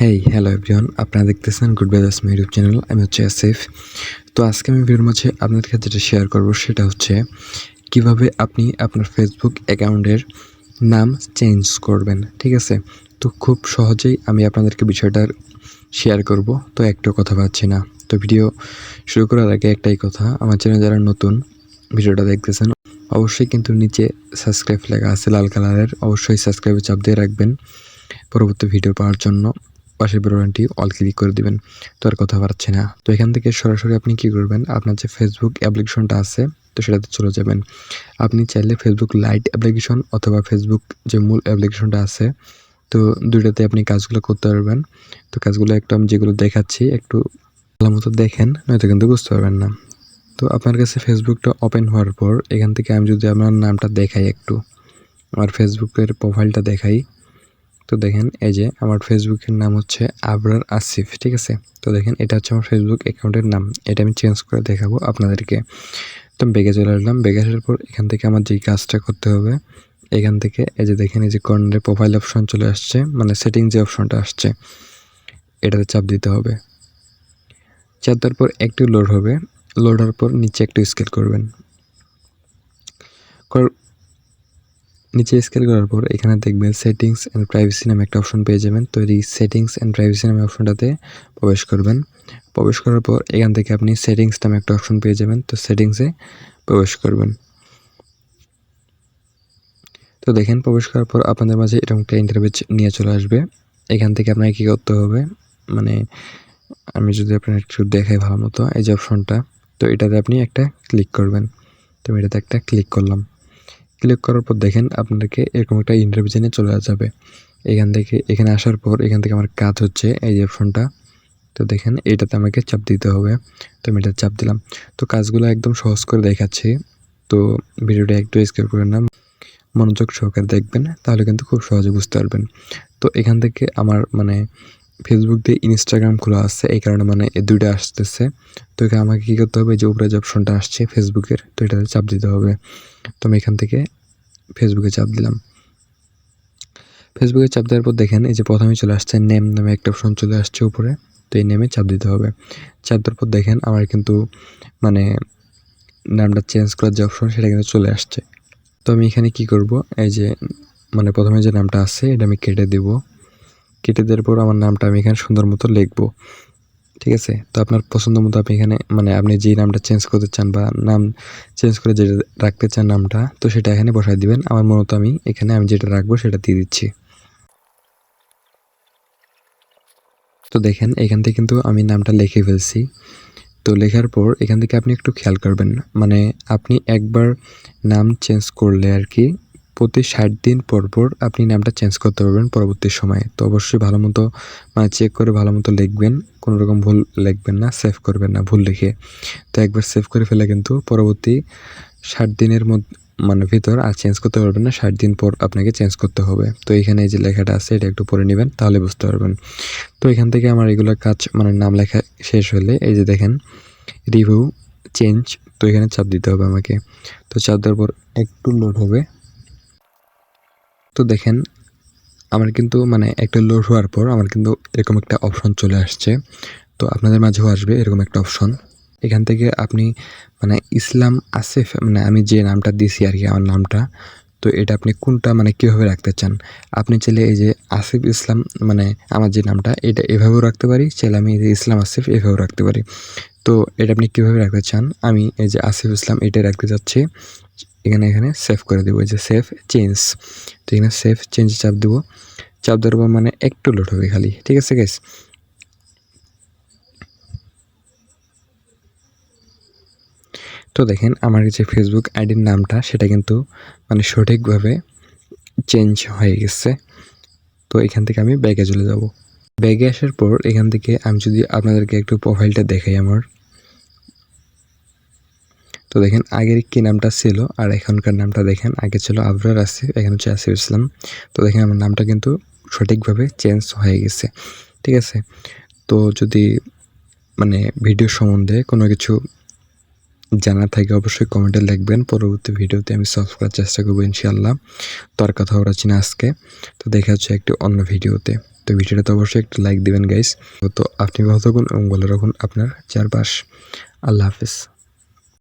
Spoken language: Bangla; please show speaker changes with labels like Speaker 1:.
Speaker 1: হেই হ্যালো এভরিওয়ান আপনারা দেখতেছেন গুড বাই বেদাস ইউটিউব চ্যানেল আমি হচ্ছে আসিফ তো আজকে আমি ভিডিওর মাঝে আপনাদের কাছে যেটা শেয়ার করব সেটা হচ্ছে কীভাবে আপনি আপনার ফেসবুক অ্যাকাউন্টের নাম চেঞ্জ করবেন, ঠিক আছে? তো খুব সহজেই আমি আপনাদেরকে বিষয়টা শেয়ার করব, তো একটু কথা পাচ্ছি না। তো ভিডিও শুরু করার আগে একটাই কথা, আমার চ্যানেল যারা নতুন ভিডিওটা দেখতেছেন, অবশ্যই কিন্তু নিচে সাবস্ক্রাইব লেখা আছে লাল কালারের অবশ্যই সাবস্ক্রাইবে চাপ দিয়ে রাখবেন পরবর্তী ভিডিও পাওয়ার জন্য। পাশের বেরোনটি অল ক্লিক করে দিবেন, তো আর কথা পারছে না। তো এখান থেকে সরাসরি আপনি কি করবেন? আপনার যে ফেসবুক অ্যাপ্লিকেশনটা আছে, তো সেটাতে চলে যাবেন। আপনি চাইলে ফেসবুক লাইট অ্যাপ্লিকেশন অথবা ফেসবুক যে মূল অ্যাপ্লিকেশনটা আছে, তো দুইটাতে আপনি কাজগুলো করতে পারবেন। তো কাজগুলো একটু আমি যেগুলো দেখাচ্ছি, একটু ভালো মতো দেখেন, নয়তো কিন্তু বুঝতে পারবেন না। তো আপনার কাছে ফেসবুকটা ওপেন হওয়ার পর, এখান থেকে আমি যদি আপনার নামটা দেখাই একটু, আমার ফেসবুকের প্রোফাইলটা দেখাই তো দেখেন, এই যে আমার ফেসবুকের নাম হচ্ছে আবরার আসিফ, ঠিক আছে? তো দেখেন, এটা হচ্ছে আমার ফেসবুক অ্যাকাউন্টের নাম। এটা আমি চেঞ্জ করে দেখাবো আপনাদেরকে। তো বেগে চলে আসলাম। বেগে আসার পর এখান থেকে আমার যেই কাজটা করতে হবে, এখান থেকে এই যে দেখেন, এই যে কর্নারে প্রোফাইল অপশন চলে আসছে মানে সেটিং যে অপশনটা আসছে। এটাতে চাপ দিতে হবে। চাপ দেওয়ার পর একটু লোড হবে। লোড হওয়ার পর নিচে একটু স্কেল করবেন। কর- নিচে স্কেল করার পর এখানে দেখবেন সেটিংস অ্যান্ড প্রাইভেসি নামে একটা অপশন পেয়ে যাবেন। তো এই সেটিংস অ্যান্ড প্রাইভেসি নামে অপশনটাতে প্রবেশ করবেন। প্রবেশ করার পর এখান থেকে আপনি সেটিংস নামে একটা অপশন পেয়ে যাবেন। তো সেটিংসে প্রবেশ করবেন। তো দেখেন, প্রবেশ করার পর আপনাদের মাঝে এরকম একটা ইন্টারভিউ নিয়ে চলে আসবে। এখান থেকে আপনাকে কী করতে হবে? মানে আমি যদি আপনার একটু দেখাই ভালো মতো, এই যে অপশনটা তো এটাতে আপনি একটা ক্লিক করবেন। তো আমি এটাতে একটা ক্লিক করলাম। ক্লিক করার পর দেখেন আপনাদেরকে এরকম একটা ইন্টারভিউশনে চলে যাবে। এখান থেকে, এখানে আসার পর এখান থেকে আমার কাজ হচ্ছে এই যে অপশনটা তো দেখেন এটাতে আমাকে চাপ দিতে হবে। তো আমি এটা চাপ দিলাম। তো কাজগুলো একদম সহজ করে দেখাচ্ছি। তো ভিডিওটা একটু স্কেপ করে নাম মনোযোগ সহকারে দেখবেন, তাহলে কিন্তু খুব সহজে বুঝতে পারবেন। তো এখান থেকে আমার মানে ফেসবুক দিয়ে ইনস্টাগ্রাম খোলা আছে, এই কারণে মানে এই দুইটা আসতেছে। তো এখানে আমাকে কী করতে হবে? যে উপরে যে অপশনটা আসছে ফেসবুকের তো এটাতে চাপ দিতে হবে। তো আমি এখান থেকে ফেসবুকে চাপ দিলাম। ফেসবুকে চাপ দেওয়ার পর দেখেন, এই যে প্রথমে চলে আসছে নেম নামে একটা অপশন চলে আসছে উপরে, তো এই নেমে চাপ দিতে হবে। চাপ দেওয়ার পর দেখেন, আমার কিন্তু মানে নামটা চেঞ্জ করার যে অপশন সেটা কিন্তু চলে আসছে। তো আমি এখানে কি করব? এই যে মানে প্রথমে যে নামটা আছে, এটা আমি কেটে দেব। কেটে দেওয়ার পর আমার নামটা আমি এখানে সুন্দর মতো লিখব। ঠিক আছে? তো আপনার পছন্দ মতো আপনি এখানে মানে আপনি যেই নামটা চেঞ্জ করতে চান বা নাম চেঞ্জ করে যেটা রাখতে চান নামটা, তো সেটা এখানে বসাই দিবেন। আমার মতো আমি এখানে আমি যেটা রাখব সেটা দিয়ে দিচ্ছি। তো দেখেন, এখান থেকে কিন্তু আমি নামটা লিখে ফেলছি। তো লেখার পর এখান থেকে আপনি একটু খেয়াল করবেন মানে আপনি একবার নাম চেঞ্জ করলে আর কি প্রতি ষাট দিন পর পর আপনি নামটা চেঞ্জ করতে পারবেন পরবর্তী সময়ে। তো অবশ্যই ভালো মতো মানে চেক করে ভালো মতো লিখবেন, কোনো রকম ভুল লিখবেন না সেভ করবেন না ভুল লিখে। তো একবার সেভ করে ফেলে কিন্তু পরবর্তী ষাট দিনের মধ্যে মানে ভিতর আর চেঞ্জ করতে পারবেন না, ষাট দিন পর আপনাকে চেঞ্জ করতে হবে। তো এখানে এই যে লেখাটা আছে, এটা একটু পড়ে নেবেন, তাহলে বুঝতে পারবেন। তো এখান থেকে আমার এগুলো কাজ মানে নাম লেখা শেষ হলে, এই যে দেখেন রিভিউ চেঞ্জ তো এখানে চাপ দিতে হবে আমাকে। তো চাপ দেওয়ার পর একটু লোড হবে। তো দেখেন, আমার কিন্তু মানে একটা লোড হওয়ার পর আমার কিন্তু এরকম একটা অপশন চলে আসছে। তো আপনাদের মাঝেও আসবে এরকম একটা অপশন এখান থেকে আপনি মানে ইসলাম আসিফ মানে আমি যে নামটা দিছি আর কি, আমার নামটা তো এটা আপনি কোনটা মানে কীভাবে রাখতে চান? আপনি চাইলে এই যে আসিফ ইসলাম মানে আমার যে নামটা, এটা এভাবেও রাখতে পারি, চাইলে আমি এই যে ইসলাম আসিফ এভাবেও রাখতে পারি। তো এটা আপনি কীভাবে রাখতে চান? আমি এই যে আসিফ ইসলাম এটাই রাখতে চাচ্ছি এখানে এখানে সেভ করে দেবো, এই যে সেভ চেঞ্জ তো এখানে সেভ চেঞ্জ চাপ দেবো। চাপ দেওয়ার মানে একটু লোড হবে খালি, ঠিক আছে গাইস তো দেখেন আমার যে ফেসবুক আইডির নামটা, সেটা কিন্তু মানে সঠিকভাবে চেঞ্জ হয়ে গেছে। তো এখান থেকে আমি ব্যাগে চলে যাব। ব্যাগে আসার পর এখান থেকে আমি যদি আপনাদেরকে একটু প্রোফাইলটা দেখাই আমার। তো দেখেন, আগের কি নামটা ছিল আর এখনকার নামটা দেখেন, আগে ছিল আবরার আসিফ, এখন হচ্ছে আসিফ ইসলাম। তো দেখেন, আমার নামটা কিন্তু সঠিকভাবে চেঞ্জ হয়ে গেছে। ঠিক আছে? তো যদি মানে ভিডিও সম্বন্ধে কোনো কিছু জানা থাকে অবশ্যই কমেন্টে লিখবেন। পরবর্তী ভিডিওতে আমি সলভ করার চেষ্টা করব ইনশাল্লাহ তো আর কথা ওরা চিনা আজকে। তো দেখা হচ্ছে একটি অন্য ভিডিওতে। তো ভিডিওটা তো অবশ্যই একটা লাইক দিবেন গাইস তো আপনি ভালো থাকুন এবং বলে রাখুন আপনার চারপাশ। আল্লাহ হাফিজ।